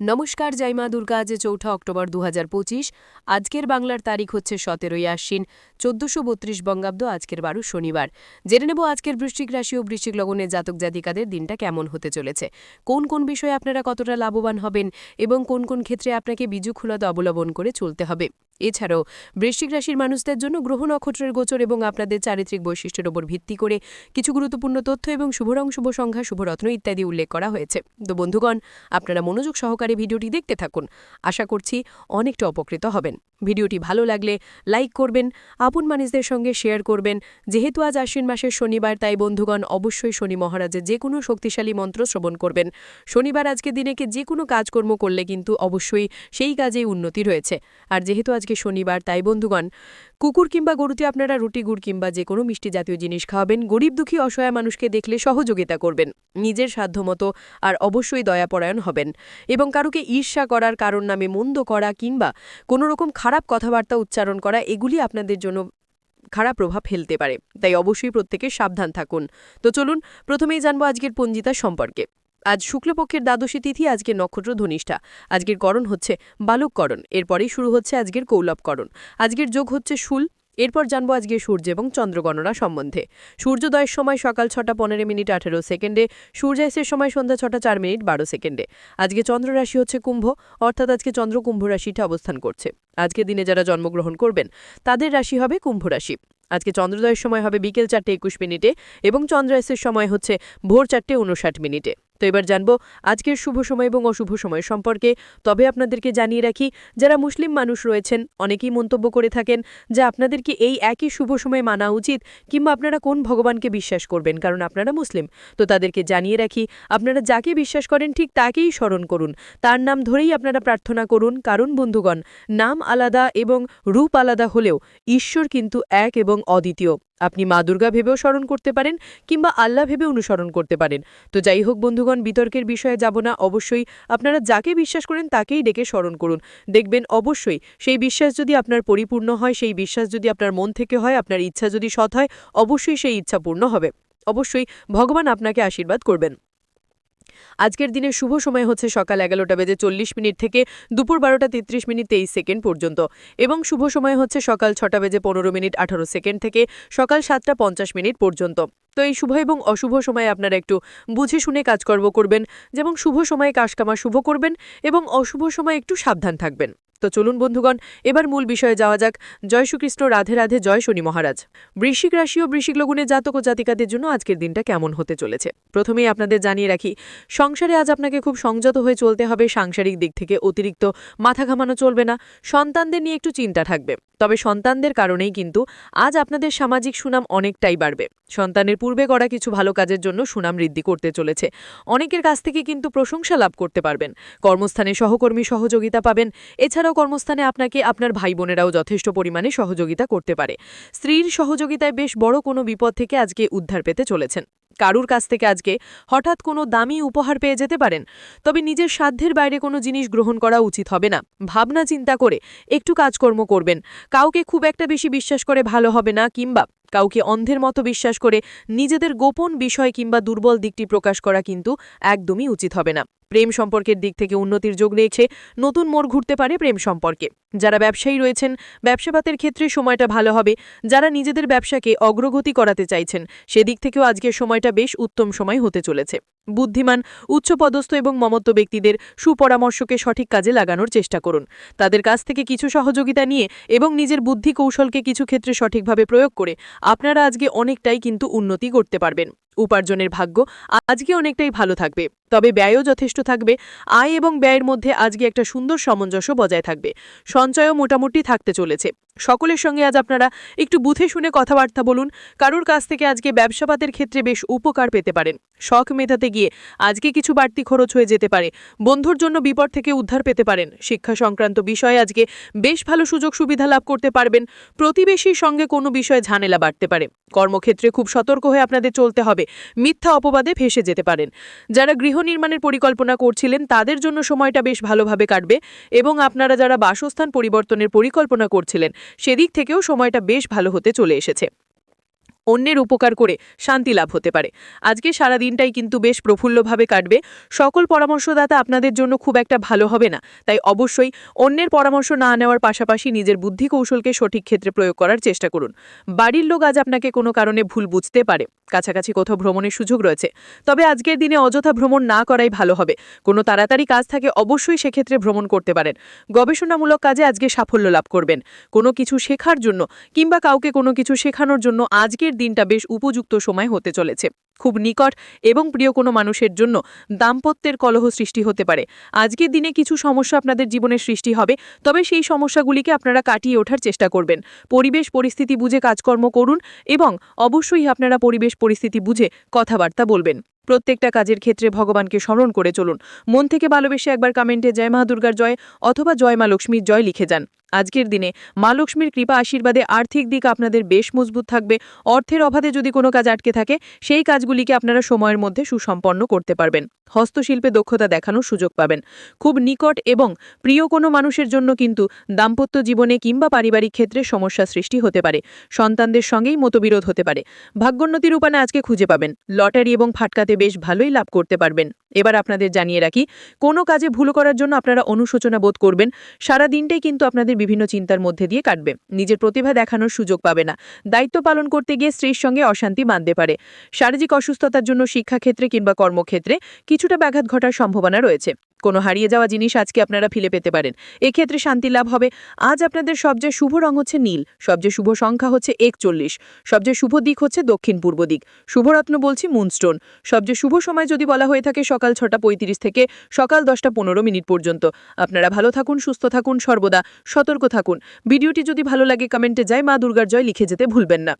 নমস্কার জাইমা দুর্গা। আজ চৌঠা অক্টোবর দু হাজার পঁচিশ। আজকের বাংলার তারিখ হচ্ছে সতেরোই আশ্বিন, চোদ্দশো বত্রিশ বঙ্গাব্দ, আজকের বারো শনিবার। জেনে নেব আজকের বৃষ্টিক রাশি ও বৃশ্চিক লগনের জাতক জাতিকাদের দিনটা কেমন হতে চলেছে। কোন কোন বিষয়ে আপনারা কতটা লাভবান হবেন এবং কোন কোন ক্ষেত্রে আপনাকে বিযুক্ষুলতা অবলম্বন করে চলতে হবে? এছাড়াও বৃশ্চিক রাশির মানুষদের জন্য গ্রহ নক্ষত্রের গোচর এবং আপনাদের চারিত্রিক বৈশিষ্ট্যের ওপর ভিত্তি করে কিছু গুরুত্বপূর্ণ তথ্য এবং শুভরং শুভ সংখ্যা শুভরত্ন ইত্যাদি উল্লেখ করা হয়েছে। তো বন্ধুগণ, আপনারা মনোযোগ সহকারে ভিডিওটি দেখতে থাকুন। আশা করছি অনেকটা উপকৃত হবেন। ভিডিওটি ভালো লাগলে লাইক করবেন, আপন মানুষদের সঙ্গে শেয়ার করবেন। যেহেতু আজ আশ্বিন মাসের শনিবার, তাই বন্ধুগণ অবশ্যই শনি মহারাজের যে কোনো শক্তিশালী মন্ত্র শ্রবণ করবেন। শনিবার আজকে দিনেকে যে কোনো কাজকর্ম করলে কিন্তু অবশ্যই সেই কাজেই উন্নতি রয়েছে। আর যেহেতু আজকে শনিবার, তাই বন্ধুগণ কুকুর কিংবা গরুতে আপনারা রুটি, গুড় কিংবা যে কোনো মিষ্টি জাতীয় জিনিস খাওয়াবেন, গরিব দুঃখী অসহায় মানুষকে দেখলে সহযোগিতা করবেন, নিজের সাধ্যমতো আর অবশ্যই দয়াপরায়ণ হবেন এবং কারোকে ঈর্ষা করার কারণ নামে মন্দ করা কিংবা কোনো রকম খারাপ কথাবার্তা উচ্চারণ করা, এগুলি আপনাদের জন্য খারাপ প্রভাব ফেলতে পারে। তাই অবশ্যই প্রত্যেকে সাবধান থাকুন। তো চলুন, প্রথমেই জানব আজকের পঞ্জিতা সম্পর্কে। আজ শুক্লপক্ষের দ্বাদশী তিথি, আজকের নক্ষত্র ধনিষ্ঠা। আজকের করণ হচ্ছে বালককরণ। এরপরেই শুরু হচ্ছে আজকের কৌলভকরণ আজকের যোগ হচ্ছে শুল। এরপর জানব আজকে সূর্য এবং চন্দ্রগণনা সম্বন্ধে। সূর্যোদয়ের সময় সকাল ছটা পনেরো মিনিট আঠেরো সেকেন্ডে, সূর্যাস্তের সময় সন্ধ্যা ছটা চার মিনিট বারো সেকেন্ডে। আজকে চন্দ্র রাশি হচ্ছে কুম্ভ, অর্থাৎ আজকে চন্দ্র কুম্ভ রাশিটা অবস্থান করছে। আজকে দিনে যারা জন্মগ্রহণ করবেন, তাদের রাশি হবে কুম্ভ রাশি আজকে চন্দ্রোদয়ের সময় হবে বিকেল চারটে একুশ মিনিটে এবং চন্দ্রাস্তের সময় হচ্ছে ভোর চারটে উনষাট মিনিটে। তো এবার জানব আজকের শুভ সময় এবং অশুভ সময় সম্পর্কে। তবে আপনাদেরকে জানিয়ে রাখি, যারা মুসলিম মানুষ রয়েছেন, অনেকেই মন্তব্য করে থাকেন যে আপনাদেরকে এই একই শুভ সময় মানা উচিত কিংবা আপনারা কোন ভগবানকে বিশ্বাস করবেন, কারণ আপনারা মুসলিম। তো তাদেরকে জানিয়ে রাখি, আপনারা যাকে বিশ্বাস করেন ঠিক তাকেই স্মরণ করুন। তার নাম ধরেই আপনারা প্রার্থনা করুন, কারণ বন্ধুগণ, নাম আলাদা এবং রূপ আলাদা হলেও ঈশ্বর কিন্তু এক এবং অদ্বিতীয়। আপনি মা দুর্গা ভেবেও স্মরণ করতে পারেন কিংবা আল্লাহ ভেবে অনুসরণ করতে পারেন। তো যাই হোক বন্ধুগণ, বিতর্কের বিষয়ে যাব না। অবশ্যই আপনারা যাকে বিশ্বাস করেন তাকেই ডেকে স্মরণ করুন। দেখবেন অবশ্যই সেই বিশ্বাস যদি আপনার পরিপূর্ণ হয়, সেই বিশ্বাস যদি আপনার মন থেকে হয়, আপনার ইচ্ছা যদি সৎ হয়, অবশ্যই সেই ইচ্ছা পূর্ণ হবে। অবশ্যই ভগবান আপনাকে আশীর্বাদ করবেন। আজকের দিনের শুভ সময় হচ্ছে সকাল এগারোটা বেজে চল্লিশ মিনিট থেকে দুপুর বারোটা তেত্রিশ মিনিট তেইশ সেকেন্ড পর্যন্ত। এবং শুভ সময় হচ্ছে সকাল ছটা বেজে পনেরো মিনিট আঠারো সেকেন্ড থেকে সকাল সাতটা পঞ্চাশ মিনিট পর্যন্ত। তো এই শুভ এবং অশুভ সময়ে আপনারা একটু বুঝে শুনে কাজকর্ম করবেন। যেমন শুভ সময়ে কাজকামা শুভ করবেন এবং অশুভ সময়ে একটু সাবধান থাকবেন। তো চলুন বন্ধুগণ, এবার মূল বিষয়ে যাওয়া যাক। জয় শ্রীকৃষ্ণ, রাধে রাধে, জয় শনি মহারাজ। বৃশ্চিক রাশি ও বৃশ্চিক লগুনের জাতক ও জাতিকাদের জন্য আজকের দিনটা কেমন হতে চলেছে? প্রথমেই আপনাদের জানিয়ে রাখি, সংসারে আজ আপনাকে খুব সংযত হয়ে চলতে হবে। সাংসারিক দিক থেকে অতিরিক্ত মাথা ঘামানো চলবে না। সন্তানদের নিয়ে একটু চিন্তা থাকবে। তবে সন্তানদের কারণেই কিন্তু আজ আপনাদের সামাজিক সুনাম অনেকটাই বাড়বে। সন্তানের পূর্বে করা কিছু ভালো কাজের জন্য সুনাম বৃদ্ধি করতে চলেছে। অনেকের কাছ থেকে কিন্তু প্রশংসা লাভ করতে পারবেন। কর্মস্থানে সহকর্মী সহযোগিতা পাবেন। এছাড়াও কর্মস্থানে আপনাকে আপনার ভাই বোনেরাও যথেষ্ট পরিমাণে সহযোগিতা করতে পারে। স্ত্রীর সহযোগিতায় বেশ বড় কোনো বিপদ থেকে আজকে উদ্ধার পেতে চলেছেন। কারুর কাছ থেকে আজকে হঠাৎ কোনো দামি উপহার পেয়ে যেতে পারেন? তবে নিজের সাধ্যের বাইরে কোনো জিনিস গ্রহণ করা উচিত হবে না। ভাবনা চিন্তা করে একটু কাজকর্ম করবেন। কাউকে খুব একটা বেশি বিশ্বাস করে ভালো হবে না কিংবা কাউকে অন্ধের মতো বিশ্বাস করে নিজেদের গোপন বিষয় কিংবা দুর্বল দিকটি প্রকাশ করা কিন্তু একদমই উচিত হবে না। প্রেম সম্পর্কের দিক থেকে উন্নতির যোগ রয়েছে নতুন মোড় ঘুরতে পারে প্রেম সম্পর্কে। যারা ব্যবসায়ী রয়েছেন, ব্যবসাপাতের ক্ষেত্রে সময়টা ভালো হবে। যারা নিজেদের ব্যবসাকে অগ্রগতি করাতে চাইছেন, সেদিক থেকেও আজকের সময়টা বেশ উত্তম সময় হতে চলেছে। বুদ্ধিমান, উচ্চপদস্থ এবং মমত্ব ব্যক্তিদের সুপরামর্শকে সঠিক কাজে লাগানোর চেষ্টা করুন। তাদের কাছ থেকে কিছু সহযোগিতা নিয়ে এবং নিজের বুদ্ধি কৌশলকে কিছু ক্ষেত্রে সঠিকভাবে প্রয়োগ করে আপনারা আজকে অনেকটাই কিন্তু উন্নতি করতে পারবেন। উপার্জনের ভাগ্য আজকে অনেকটাই ভালো থাকবে। তবে ব্যয়ও যথেষ্ট থাকবে। আয় এবং ব্যয়ের মধ্যে আজকে একটা সুন্দর সামঞ্জস্য বজায় থাকবে। সঞ্চয়ও মোটামুটি থাকতে চলেছে। সকলের সঙ্গে আজ আপনারা একটু বুথে শুনে কথাবার্তা বলুন। কারুর কাছ থেকে আজকে ব্যবসাপাতের ক্ষেত্রে বেশ উপকার পেতে পারেন। শখ মেধাতে গিয়ে আজকে কিছু বাড়তি খরচ হয়ে যেতে পারে। বন্ধুর জন্য বিপদ থেকে উদ্ধার পেতে পারেন। শিক্ষা সংক্রান্ত বিষয়ে আজকে বেশ ভালো সুযোগ সুবিধা লাভ করতে পারবেন। প্রতিবেশীর সঙ্গে কোনো বিষয়ে ঝামেলা বাড়তে পারে। কর্মক্ষেত্রে খুব সতর্ক হয়ে আপনাদের চলতে হবে। মিথ্যা অপবাদে ভেসে যেতে পারেন। যারা গৃহ নির্মাণের পরিকল্পনা করছিলেন, তাদের জন্য সময়টা বেশ ভালোভাবে কাটবে এবং আপনারা যারা বাসস্থান পরিবর্তনের পরিকল্পনা করছিলেন, সেদিক থেকেও সময়টা বেশ ভালো হতে চলে এসেছে। অন্যের উপকার করে শান্তি লাভ হতে পারে। আজকে সারা দিনটাই কিন্তু বেশ প্রফুল্লভাবে কাটবে। সকল পরামর্শদাতা আপনাদের জন্য খুব একটা ভালো হবে না। তাই অবশ্যই অন্যের পরামর্শ না নেওয়ার পাশাপাশি নিজের বুদ্ধি কৌশলকে সঠিক ক্ষেত্রে প্রয়োগ করার চেষ্টা করুন। বাড়ির লোক আজ আপনাকে কোনো কারণে ভুল বুঝতে পারে। কাছাকাছি কোথাও ভ্রমণের সুযোগ রয়েছে। তবে আজকের দিনে অযথা ভ্রমণ না করাই ভালো হবে। কোনো তাড়াতাড়ি কাজ থাকে অবশ্যই সেক্ষেত্রে ভ্রমণ করতে পারেন। গবেষণামূলক কাজে আজকে সাফল্য লাভ করবেন। কোনো কিছু শেখার জন্য কিংবা কাউকে কোনো কিছু শেখানোর জন্য আজকের দিনটা বেশ উপযুক্ত সময় হতে চলেছে। খুব নিকট এবং প্রিয় কোনো মানুষের জন্য দাম্পত্যের কলহ সৃষ্টি হতে পারে। আজকের দিনে কিছু সমস্যা আপনাদের জীবনে সৃষ্টি হবে, তবে সেই সমস্যাগুলিকে আপনারা কাটিয়ে ওঠার চেষ্টা করবেন। পরিবেশ পরিস্থিতি বুঝে কাজকর্ম করুন এবং অবশ্যই আপনারা পরিবেশ পরিস্থিতি বুঝে কথাবার্তা বলবেন। প্রত্যেকটা কাজের ক্ষেত্রে ভগবানকে স্মরণ করে চলুন। মন থেকে ভালোবেসে একবার কমেন্টে জয় মা দুর্গার জয় অথবা জয় মা লক্ষ্মীর জয় লিখে যান। আজকের দিনে মা লক্ষ্মীর কৃপা আশীর্বাদে আর্থিক দিক আপনাদের বেশ মজবুত থাকবে। অর্থের অভাবে যদি কোনো কাজ আটকে থাকে, সেই কাজগুলিকে আপনারা সময়ের মধ্যে সুসম্পন্ন করতে পারবেন। হস্তশিল্পে দক্ষতা দেখানোর সুযোগ পাবেন। খুব নিকট এবং প্রিয় কোনো মানুষের জন্য কিন্তু দাম্পত্য জীবনে কিংবা পারিবারিক ক্ষেত্রে সমস্যা সৃষ্টি হতে পারে। সন্তানদের সঙ্গেই মতবিরোধ হতে পারে। ভাগ্যোন্নতির উপানে আজকে খুঁজে পাবেন। লটারি এবং ফাটকাতে বেশ ভালোই লাভ করতে পারবেন। এবার আপনাদের জানিয়ে রাখি, কোনো কাজে ভুল করার জন্য আপনারা অনুশোচনা বোধ করবেন। সারা দিনটাই কিন্তু আপনাদের বিভিন্ন চিন্তার মধ্যে দিয়ে কাটবে। নিজের প্রতিভা দেখানোর সুযোগ পাবে না। দায়িত্ব পালন করতে গিয়ে স্ত্রীর সঙ্গে অশান্তি বাঁধতে পারে। শারীরিক অসুস্থতার জন্য শিক্ষাক্ষেত্রে কিংবা কর্মক্ষেত্রে কিছুটা ব্যাঘাত ঘটার সম্ভাবনা রয়েছে। কোনো হারিয়ে যাওয়া জিনিস আজকে আপনারা ফিরে পেতে পারেন। এক্ষেত্রে শান্তি লাভ হবে। আজ আপনাদের সবচেয়ে শুভ রং হচ্ছে নীল, সবচেয়ে শুভ সংখ্যা হচ্ছে একচল্লিশ, সবচেয়ে শুভ দিক হচ্ছে দক্ষিণ পূর্ব দিক। শুভরত্ন বলছি মুনস্টোন, সবচেয়ে শুভ সময় যদি বলা হয়ে থাকে সকাল ছটা পঁয়ত্রিশ থেকে সকাল দশটা পনেরো মিনিট পর্যন্ত। আপনারা ভালো থাকুন, সুস্থ থাকুন, সর্বদা সতর্ক থাকুন। ভিডিওটি যদি ভালো লাগে, কমেন্টে যায় মা দুর্গার জয় লিখে যেতে ভুলবেন না।